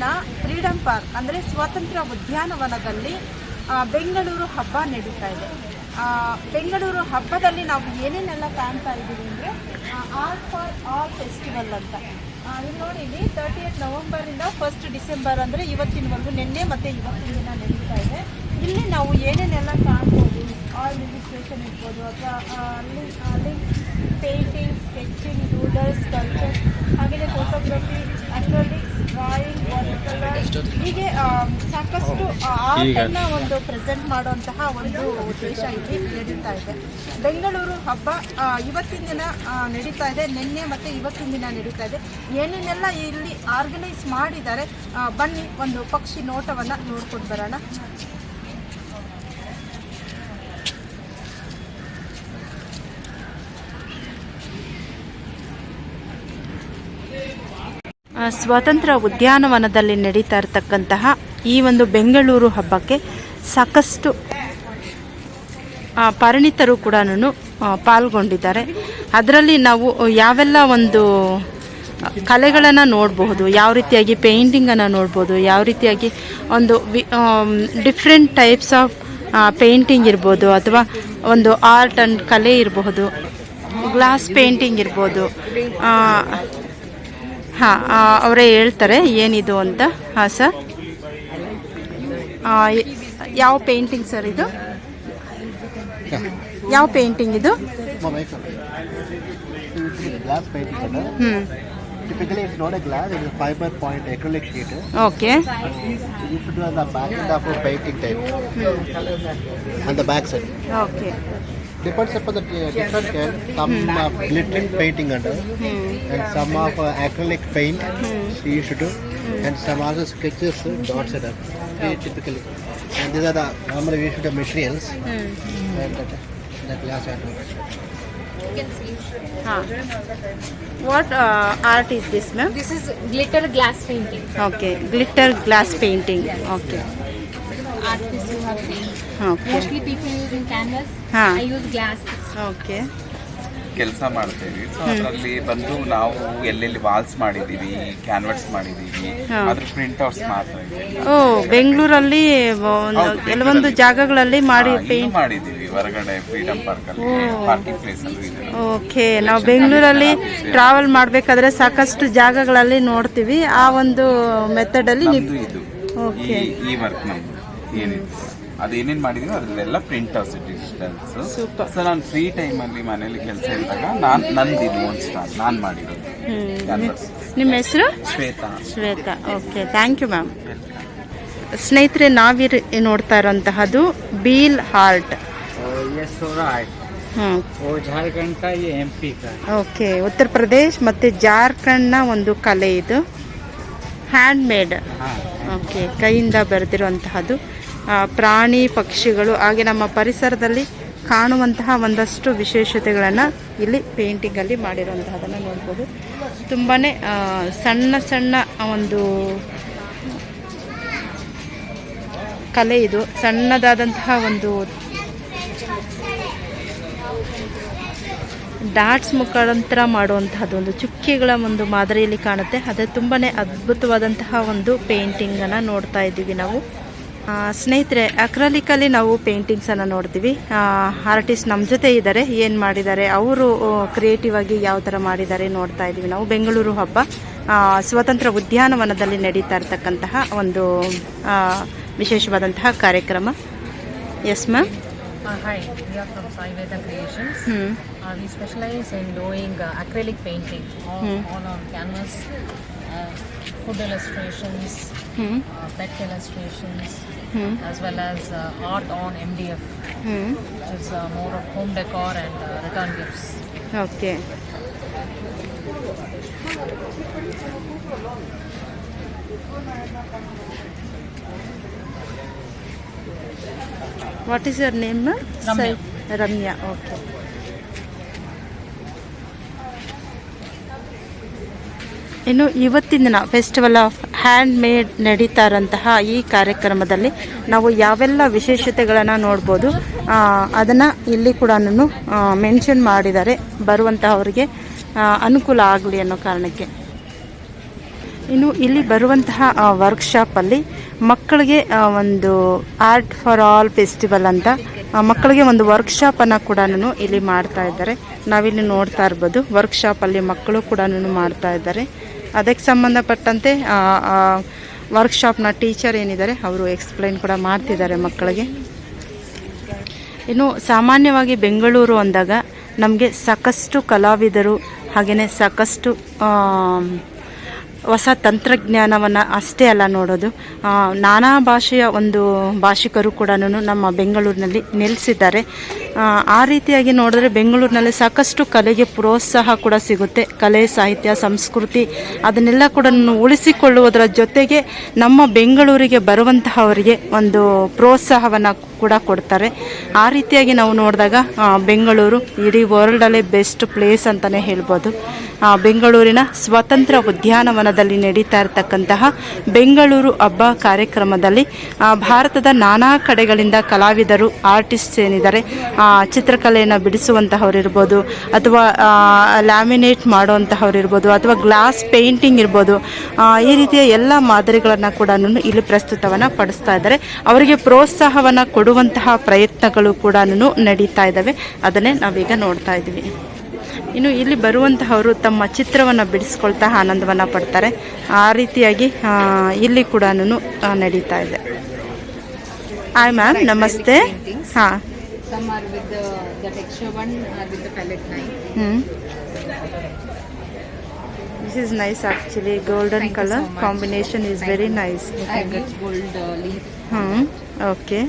ದಿನ freedom park ಅಂದರೆ ಸ್ವಾತಂತ್ರ್ಯ ಉದ್ಯಾನವನದಲ್ಲಿ ಬೆಂಗಳೂರು ಹಬ್ಬ ನಡೀತಾ ಇದೆ. ಬೆಂಗಳೂರು ಹಬ್ಬದಲ್ಲಿ ನಾವು ಏನೇನೆಲ್ಲ ಕಾಣ್ತಾ ಇದ್ದೀವಿ ಅಂದರೆ ಆಲ್ ಫಾರ್ ಆಲ್ ಫೆಸ್ಟಿವಲ್ ಅಂತ. ಇಲ್ಲಿ ನೋಡಿ, ಇಲ್ಲಿ ತರ್ಟಿ ಏಟ್ ನವಂಬರಿಂದ ಫಸ್ಟ್ ಡಿಸೆಂಬರ್ ಅಂದರೆ ಇವತ್ತಿನವರೆಗೂ ನಿನ್ನೆ ಮತ್ತು ಇವತ್ತಿನ ದಿನ ನಡೀತಾ ಇದೆ. ಇಲ್ಲಿ ನಾವು ಏನೇನೆಲ್ಲ ಕಾಣ್ಬೋದು ಆಲ್ ರಿಜಿಸ್ಟ್ರೇಷನ್ ಇರ್ಬೋದು, ಅಥವಾ ಅಲ್ಲಿ ಅಲ್ಲಿ ಪೇಂಟಿಂಗ್ ಸ್ಕೆಚಿಂಗ್ ಡೂಡಲ್ಸ್ ಕಲ್ಚರ್ ಹಾಗೆಯೇ photography acrylics drawing water colour ಹೀಗೆ ಸಾಕಷ್ಟು ಆರ್ಟನ್ನು ಒಂದು ಪ್ರೆಸೆಂಟ್ ಮಾಡುವಂತಹ ಒಂದು ಉದ್ದೇಶ ಇಲ್ಲಿ ನಡೀತಾ ಇದೆ. ಬೆಂಗಳೂರು ಹಬ್ಬ ಇವತ್ತಿನ ದಿನ ನಡೀತಾ ಇದೆ. ನಿನ್ನೆ ಮತ್ತು ಇವತ್ತಿನ ದಿನ ನಡೀತಾ ಇದೆ. ಏನೇನೆಲ್ಲ ಇಲ್ಲಿ ಆರ್ಗನೈಸ್ ಮಾಡಿದ್ದಾರೆ ಬನ್ನಿ ಒಂದು ಪಕ್ಷಿ ನೋಟವನ್ನು ನೋಡ್ಕೊಂಡು ಬರೋಣ. ಸ್ವಾತಂತ್ರ್ಯ ಉದ್ಯಾನವನದಲ್ಲಿ ನಡೀತಾ ಇರತಕ್ಕಂತಹ ಈ ಒಂದು ಬೆಂಗಳೂರು ಹಬ್ಬಕ್ಕೆ ಸಾಕಷ್ಟು ಪರಿಣಿತರು ಕೂಡ ಪಾಲ್ಗೊಂಡಿದ್ದಾರೆ. ಅದರಲ್ಲಿ ನಾವು ಯಾವೆಲ್ಲ ಒಂದು ಕಲೆಗಳನ್ನು ನೋಡಬಹುದು, ಯಾವ ರೀತಿಯಾಗಿ ಪೇಂಟಿಂಗನ್ನು ನೋಡ್ಬೋದು ಯಾವ ರೀತಿಯಾಗಿ ಒಂದು ಡಿಫ್ರೆಂಟ್ ಟೈಪ್ಸ್ ಆಫ್ ಪೇಂಟಿಂಗ್ ಇರ್ಬೋದು, ಅಥವಾ ಒಂದು ಆರ್ಟ್ ಆ್ಯಂಡ್ ಕಲೆ ಇರಬಹುದು, ಗ್ಲಾಸ್ ಪೇಂಟಿಂಗ್ ಇರ್ಬೋದು ಹಾಂ ಅವರೇ ಹೇಳ್ತಾರೆ ಏನಿದು ಅಂತ ಹಾಂ ಸರ್ ಯಾವ ಪೇಂಟಿಂಗ್ ಸರ್ ಇದು ಯಾವ ಪೇಂಟಿಂಗ್ ಇದು. ಹ್ಞೂ Typically, it's not a glass, it is a fiber point acrylic sheet. Okay You should do on the back end of a painting type. On the back side. Okay depends upon the different kind. Some uh, glitter painting under, hmm. and some of uh, acrylic paint hmm. she used to do, hmm. and some other sketches uh, dots and uh, typically. And these are the normally we should the materials. And that, that glass You can see. Huh. What uh, art is this, ma'am? This is glitter glass painting. Okay, glitter glass painting. Okay. Art piece you have painted. Mostly people using canvas. ಹಾ. I use glass. Okay ಕೆಲಸ ಮಾಡ್ತೇವೆ. So ಅದರಲ್ಲಿ ಬಂದು ನಾವು ಎಲ್ಲೆಲ್ಲಿ walls ಮಾಡಿದೀವಿ canvass ಮಾಡಿದೀವಿ. ಅದ್ರ ಪ್ರಿಂಟ್ ಔಟ್ಸ್ ಮಾತ್ರ ಇದೆ ಓ ಬೆಂಗಳೂರಲ್ಲಿ ಒಂದು ಕೆಲವೊಂದು ಜಾಗಗಳಲ್ಲಿ ಮಾಡಿ ಪೇಂಟ್ ಮಾಡಿದೀವಿ. ಹೊರಗಡೆ ಫ್ರೀಡಮ್ ಪಾರ್ಕ್ ಅಲ್ಲಿ ಪಾರ್ಕಿಂಗ್ ಪ್ಲೇಸ್ ಅಲ್ಲಿ ಓಕೆ ನಾವು ಬೆಂಗಳೂರಲ್ಲಿ ಟ್ರಾವೆಲ್ ಮಾಡಬೇಕಾದ್ರೆ ಸಾಕಷ್ಟು ಜಾಗಗಳಲ್ಲಿ ನೋಡ್ತೀವಿ. ಆ ಒಂದು ಮೆಥಡ್ ಅಲ್ಲಿ ನೀವು ಇದು. ಓಕೆ ಈ ವರ್ಕ್ ನಮ್ದು. ಏನಿತ್ತು ಅದೇನೇನು ಮಾಡಿದೀವಿ ಅದರಲ್ಲೆಲ್ಲ ಪ್ರಿಂಟ್ ಔಟ್ಸ್ ಡಿಜಿಟಲ್ಸ್ ಸೊ ನಾನು ಫ್ರೀ ಟೈಮಲ್ಲಿ ಮನೇಲಿ ಕೆಲಸ ಇದ್ದಾಗ ನಾನು ನಂದಿದ್ದು ಒಂದು ಸ್ಟಾರ್ ನಾನು ಮಾಡಿರೋದು. ನಿಮ್ಮ ಹೆಸರು? Shweta. Shweta. Okay thank you ma'am ಸ್ನೇಹಿತರೆ ನಾವಿರ್ ನೋಡ್ತಾ ಇರೋಂತಹದ್ದು bill heart okay Uttar Pradesh ಮತ್ತೆ ಜಾರ್ಖಂಡ್ ಜಾರ್ಖಂಡ್ನ ಒಂದು ಕಲೆ ಇದು. ಹ್ಯಾಂಡ್ ಮೇಡ್ ಓಕೆ ಕೈಯಿಂದ ಬರೆದಿರುವಂತಹದ್ದು. ಪ್ರಾಣಿ ಪಕ್ಷಿಗಳು ಹಾಗೆ ನಮ್ಮ ಪರಿಸರದಲ್ಲಿ ಕಾಣುವಂತಹ ಒಂದಷ್ಟು ವಿಶೇಷತೆಗಳನ್ನು ಇಲ್ಲಿ ಪೇಂಟಿಂಗಲ್ಲಿ ಮಾಡಿರುವಂತಹದನ್ನು ನೋಡ್ಬೋದು. ತುಂಬಾ ಸಣ್ಣ ಸಣ್ಣ ಒಂದು ಕಲೆ ಇದು. ಸಣ್ಣದಾದಂತಹ ಒಂದು ಡಾಟ್ಸ್ ಮುಖಾಂತರ ಮಾಡುವಂತಹದ್ದು ಒಂದು ಚುಕ್ಕಿಗಳ ಒಂದು ಮಾದರಿಯಲ್ಲಿ ಕಾಣುತ್ತೆ. ಅದೇ ತುಂಬಾ ಅದ್ಭುತವಾದಂತಹ ಒಂದು ಪೇಂಟಿಂಗನ್ನು ನೋಡ್ತಾ ಇದ್ದೀವಿ ನಾವು. ಸ್ನೇಹಿತರೆ ಅಕ್ರಲಿಕಲ್ಲಿ ನಾವು ಪೇಂಟಿಂಗ್ಸನ್ನು ನೋಡ್ತೀವಿ. ಆರ್ಟಿಸ್ಟ್ ನಮ್ಮ ಜೊತೆ ಇದ್ದಾರೆ ಏನು ಮಾಡಿದ್ದಾರೆ ಅವರು ಕ್ರಿಯೇಟಿವ್ ಆಗಿ ಯಾವ ಥರ ಮಾಡಿದ್ದಾರೆ ನೋಡ್ತಾ ಇದ್ದೀವಿ ನಾವು. ಬೆಂಗಳೂರು ಹಬ್ಬ ಸ್ವತಂತ್ರ ಉದ್ಯಾನವನದಲ್ಲಿ ನಡೀತಾ ಇರ್ತಕ್ಕಂತಹ ಒಂದು ವಿಶೇಷವಾದಂತಹ ಕಾರ್ಯಕ್ರಮ. Yes ma'am hi hi, we are from Sai Veda Creations. ಹ್ಞೂ Uh, we specialize in doing uh, acrylic painting all, Hmm. all on canvas, uh, food illustrations, hmm. uh, pet illustrations, hmm. as well as uh, art on MDF, hmm. which is uh, more of home decor and uh, return gifts. Okay. What is your name? Ramya. Ramya. Okay. ಇನ್ನು ಇವತ್ತಿನ ದಿನ festival of hand made ನಡೀತಾ ಇರೋಂತಹ ಈ ಕಾರ್ಯಕ್ರಮದಲ್ಲಿ ನಾವು ಯಾವೆಲ್ಲ ವಿಶೇಷತೆಗಳನ್ನು ನೋಡ್ಬೋದು ಅದನ್ನು ಇಲ್ಲಿ ಕೂಡ ಮೆನ್ಷನ್ ಮಾಡಿದ್ದಾರೆ ಬರುವಂತಹವರಿಗೆ ಅನುಕೂಲ ಆಗಲಿ ಅನ್ನೋ ಕಾರಣಕ್ಕೆ. ಇನ್ನು ಇಲ್ಲಿ ಬರುವಂತಹ ವರ್ಕ್ಶಾಪಲ್ಲಿ ಮಕ್ಕಳಿಗೆ ಒಂದು ಆರ್ಟ್ ಫಾರ್ ಆಲ್ ಫೆಸ್ಟಿವಲ್ ಅಂತ ಮಕ್ಕಳಿಗೆ ಒಂದು ವರ್ಕ್ಶಾಪನ್ನು ಕೂಡ ಇಲ್ಲಿ ಮಾಡ್ತಾ ಇದ್ದಾರೆ. ನಾವಿಲ್ಲಿ ನೋಡ್ತಾ ಇರ್ಬೋದು ವರ್ಕ್ಶಾಪಲ್ಲಿ ಮಕ್ಕಳು ಕೂಡ ಮಾಡ್ತಾ ಇದ್ದಾರೆ. ಅದಕ್ಕೆ ಸಂಬಂಧಪಟ್ಟಂತೆ ವರ್ಕ್ಶಾಪ್ನ ಟೀಚರ್ ಏನಿದ್ದಾರೆ, ಅವರು ಎಕ್ಸ್ಪ್ಲೈನ್ ಕೂಡ ಮಾಡ್ತಿದ್ದಾರೆ ಮಕ್ಕಳಿಗೆ. ಇನ್ನು ಸಾಮಾನ್ಯವಾಗಿ ಬೆಂಗಳೂರು ಅಂದಾಗ, ನಮಗೆ ಸಾಕಷ್ಟು ಕಲಾವಿದರು ಹಾಗೆಯೇ ಸಾಕಷ್ಟು ಹೊಸ ತಂತ್ರಜ್ಞಾನವನ್ನು ಅಷ್ಟೇ ಅಲ್ಲ ನೋಡೋದು. ನಾನಾ ಭಾಷೆಯ ಒಂದು ಭಾಷಿಕರು ಕೂಡ ನಮ್ಮ ಬೆಂಗಳೂರಿನಲ್ಲಿ ನೆಲೆಸಿದ್ದಾರೆ. ಆ, ರೀತಿಯಾಗಿ ನೋಡಿದ್ರೆ ಬೆಂಗಳೂರಿನಲ್ಲಿ ಸಾಕಷ್ಟು ಕಲೆಗೆ ಪ್ರೋತ್ಸಾಹ ಕೂಡ ಸಿಗುತ್ತೆ. ಕಲೆ ಸಾಹಿತ್ಯ ಸಂಸ್ಕೃತಿ ಅದನ್ನೆಲ್ಲ ಕೂಡ ಉಳಿಸಿಕೊಳ್ಳುವುದರ ಜೊತೆಗೆ ನಮ್ಮ ಬೆಂಗಳೂರಿಗೆ ಬರುವಂತಹವರಿಗೆ ಒಂದು ಪ್ರೋತ್ಸಾಹವನ್ನು ಕೂಡ ಕೊಡ್ತಾರೆ. ಆ ರೀತಿಯಾಗಿ ನಾವು ನೋಡಿದಾಗ ಬೆಂಗಳೂರು ಇಡೀ ವರ್ಲ್ಡಲ್ಲೇ ಬೆಸ್ಟ್ ಪ್ಲೇಸ್ ಅಂತಲೇ ಹೇಳ್ಬೋದು. ಬೆಂಗಳೂರಿನ ಸ್ವತಂತ್ರ ಉದ್ಯಾನವನದಲ್ಲಿ ನಡೀತಾ ಇರತಕ್ಕಂತಹ ಬೆಂಗಳೂರು ಹಬ್ಬ ಕಾರ್ಯಕ್ರಮದಲ್ಲಿ ಭಾರತದ ನಾನಾ ಕಡೆಗಳಿಂದ ಕಲಾವಿದರು ಆರ್ಟಿಸ್ಟ್ ಏನಿದ್ದಾರೆ ಚಿತ್ರಕಲೆಯನ್ನು ಬಿಡಿಸುವಂತಹವ್ರು ಇರ್ಬೋದು ಅಥವಾ ಲ್ಯಾಮಿನೇಟ್ ಮಾಡುವಂತಹವ್ರು ಇರ್ಬೋದು ಅಥವಾ ಗ್ಲಾಸ್ ಪೇಂಟಿಂಗ್ ಇರ್ಬೋದು ಈ ರೀತಿಯ ಎಲ್ಲ ಮಾದರಿಗಳನ್ನು ಕೂಡ ಇಲ್ಲಿ ಪ್ರಸ್ತುತವನ್ನು ಪಡಿಸ್ತಾ ಇದ್ದಾರೆ. ಅವರಿಗೆ ಪ್ರೋತ್ಸಾಹವನ್ನು ಕೊಡುವಂತಹ ಪ್ರಯತ್ನಗಳು ಕೂಡ ನಡೀತಾ ಇದ್ದಾವೆ. ಅದನ್ನೇ ನಾವೀಗ ನೋಡ್ತಾ ಇದ್ದೀವಿ. ಇನ್ನು ಇಲ್ಲಿ ಬರುವಂತಹವರು ತಮ್ಮ ಚಿತ್ರವನ್ನು ಬಿಡಿಸ್ಕೊಳ್ತಾ ಆನಂದವನ್ನು ಪಡ್ತಾರೆ. ಆ ರೀತಿಯಾಗಿ ಇಲ್ಲಿ ಕೂಡ ನಡೀತಾ ಇದೆ. ಹಾಯ್ ಮ್ಯಾಮ್ ನಮಸ್ತೆ. ಹಾಂ. Some are with the, the texture one are with the palette knife. Hmm. This is nice actually. Golden Thank you so so much. Thank very you. nice. I have used gold uh, leaf. Hmm. Okay.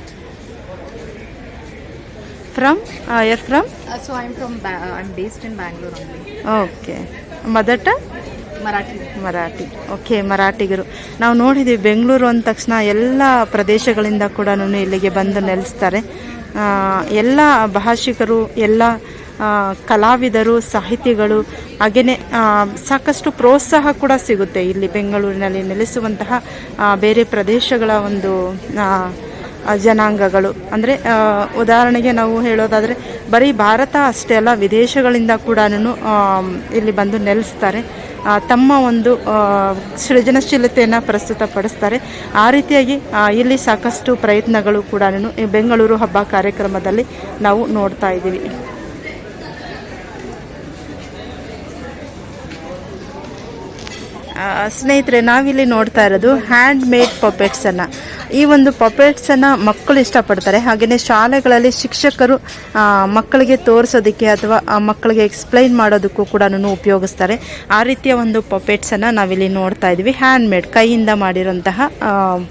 From? Uh, you are from? Uh, so I'm from, ba- uh, I'm based in Bangalore only. Okay. Mother tongue Marathi. Marathi okay ಮರಾಠಿಗರು ನಾವು ನೋಡಿದ್ದೀವಿ ಬೆಂಗಳೂರು ಅಂದ ತಕ್ಷಣ ಎಲ್ಲ ಪ್ರದೇಶಗಳಿಂದ ಕೂಡ ಇಲ್ಲಿಗೆ ಬಂದು ನೆಲೆಸ್ತಾರೆ ಎಲ್ಲ ಭಾಷಿಕರು, ಎಲ್ಲ ಕಲಾವಿದರು, ಸಾಹಿತಿಗಳು ಹಾಗೆಯೇ ಸಾಕಷ್ಟು ಪ್ರೋತ್ಸಾಹ ಕೂಡ ಸಿಗುತ್ತೆ ಇಲ್ಲಿ ಬೆಂಗಳೂರಿನಲ್ಲಿ ನೆಲೆಸುವಂತಹ ಬೇರೆ ಪ್ರದೇಶಗಳ ಒಂದು ಜನಾಂಗಗಳು. ಅಂದರೆ ಉದಾಹರಣೆಗೆ ನಾವು ಹೇಳೋದಾದರೆ, ಬರೀ ಭಾರತ ಅಷ್ಟೇ ಅಲ್ಲ, ವಿದೇಶಗಳಿಂದ ಕೂಡ ಇಲ್ಲಿ ಬಂದು ನೆಲೆಸ್ತಾರೆ. ತಮ್ಮ ಒಂದು ಸೃಜನಶೀಲತೆಯನ್ನು ಪ್ರಸ್ತುತಪಡಿಸ್ತಾರೆ. ಆ ರೀತಿಯಾಗಿ ಇಲ್ಲಿ ಸಾಕಷ್ಟು ಪ್ರಯತ್ನಗಳು ಕೂಡ ಬೆಂಗಳೂರು ಹಬ್ಬ ಕಾರ್ಯಕ್ರಮದಲ್ಲಿ ನಾವು ನೋಡ್ತಾ ಇದ್ದೀವಿ. ಸ್ನೇಹಿತರೆ, ನಾವಿಲ್ಲಿ ನೋಡ್ತಾ ಇರೋದು ಹ್ಯಾಂಡ್ ಮೇಡ್ ಪಪೆಟ್ಸನ್ನು ಈ ಒಂದು ಪಪೆಟ್ಸನ್ನು ಮಕ್ಕಳು ಇಷ್ಟಪಡ್ತಾರೆ. ಹಾಗೆಯೇ ಶಾಲೆಗಳಲ್ಲಿ ಶಿಕ್ಷಕರು ಮಕ್ಕಳಿಗೆ ತೋರಿಸೋದಕ್ಕೆ ಅಥವಾ ಮಕ್ಕಳಿಗೆ ಎಕ್ಸ್ಪ್ಲೈನ್ ಮಾಡೋದಕ್ಕೂ ಕೂಡ ಉಪಯೋಗಿಸ್ತಾರೆ. ಆ ರೀತಿಯ ಒಂದು ಪಪೆಟ್ಸನ್ನು ನಾವಿಲ್ಲಿ ನೋಡ್ತಾ ಇದ್ವಿ. ಹ್ಯಾಂಡ್ ಮೇಡ್ ಕೈಯಿಂದ ಮಾಡಿರೋಂತಹ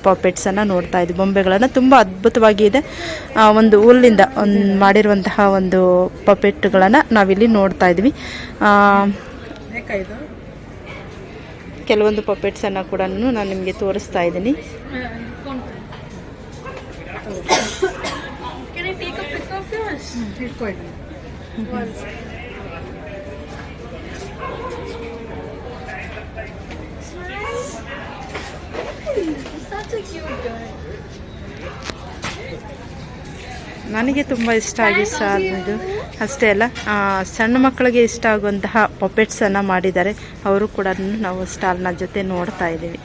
ಪಪೆಟ್ಸನ್ನು ನೋಡ್ತಾ ಇದ್ವಿ. ಬೊಂಬೆಗಳನ್ನು ತುಂಬ ಅದ್ಭುತವಾಗಿ ಇದೆ. ಒಂದು ಹುಲ್ಲಿಂದ ಮಾಡಿರುವಂತಹ ಒಂದು ಪಪೆಟ್ಗಳನ್ನು ನಾವಿಲ್ಲಿ ನೋಡ್ತಾ ಇದ್ವಿ. ಕೆಲವೊಂದು ಪಪೆಟ್ಸನ್ನು ಕೂಡ ನಾನು ನಿಮಗೆ ತೋರಿಸ್ತಾ ಇದ್ದೀನಿ. ನನಗೆ ತುಂಬ ಇಷ್ಟ ಆಗಿ ಸರ್ ಇದು. ಅಷ್ಟೇ ಅಲ್ಲ ಸಣ್ಣ ಮಕ್ಕಳಿಗೆ ಇಷ್ಟ ಆಗುವಂತಹ ಪಪೆಟ್ಸನ್ನು ಮಾಡಿದ್ದಾರೆ. ಅವರು ಕೂಡ ನಾವು ಸ್ಟಾಲ್ನ ಜೊತೆ ನೋಡ್ತಾ ಇದ್ದೀವಿ.